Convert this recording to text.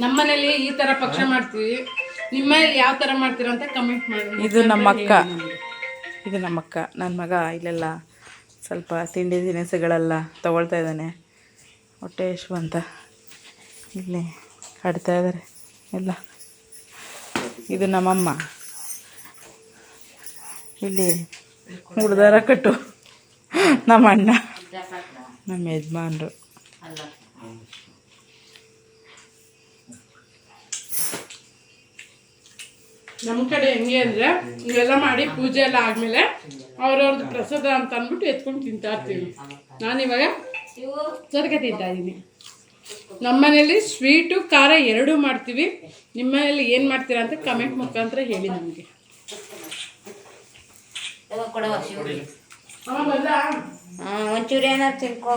ನಮ್ಮನೇಲಿ ಈ ತರ ಪಕ್ಷ ಮಾಡ್ತೀವಿ. ನಿಮ್ಮನೇಲಿ ಯಾವ ತರ ಮಾಡ್ತೀರಾ ಅಂತ ಕಮೆಂಟ್ ಮಾಡಿ. ಇದು ನಮ್ಮ ಅಕ್ಕ. ಇದು ನಮ್ಮ ಅಕ್ಕ. ನನ್ನ ಮಗ ಇಲ್ಲೆಲ್ಲ ಸ್ವಲ್ಪ ತಿಂಡಿ ತಿನಿಸುಗಳೆಲ್ಲ ತಗೊಳ್ತಾ ಇದ್ದಾನೆ. ಹೊಟ್ಟೆ ಯಶು ಅಂತ. ಇಲ್ಲಿ ಆಡ್ತಾ ಇದ್ದಾರೆ ಎಲ್ಲ. ಇದು ನಮ್ಮಮ್ಮ. ಇಲ್ಲಿ ಹುಡ್ದಾರ ಕಟ್ಟು. ನಮ್ಮ ಅಣ್ಣ ನಮ್ಮ ಯಜಮಾನ್ರು. ನಮ್ಮ ಕಡೆ ಹೆಂಗೆ ಅಂದ್ರೆ ಇವೆಲ್ಲ ಮಾಡಿ ಪೂಜೆ ಎಲ್ಲ ಆದ್ಮೇಲೆ ಅವ್ರವ್ರದ್ದು ಪ್ರಸಾದ ಅಂತ ಅಂದ್ಬಿಟ್ಟು ಎತ್ಕೊಂಡು ತಿಂತಾ ನಾನು ನಾನಿವಾಗ ಸ್ವರ್ಗ ತಿಂತಾ ಇದ್ದೀನಿ ನಮ್ಮನೇಲಿ ಸ್ವೀಟು ಖಾರ ಎರಡೂ ಮಾಡ್ತೀವಿ. ನಿಮ್ಮ ಮನೇಲಿ ಏನು ಮಾಡ್ತೀರಾ ಅಂತ ಕಮೆಂಟ್ ಮುಖಾಂತರ ಹೇಳಿ ನಮಗೆ. మంచూరియన్ తినుకో.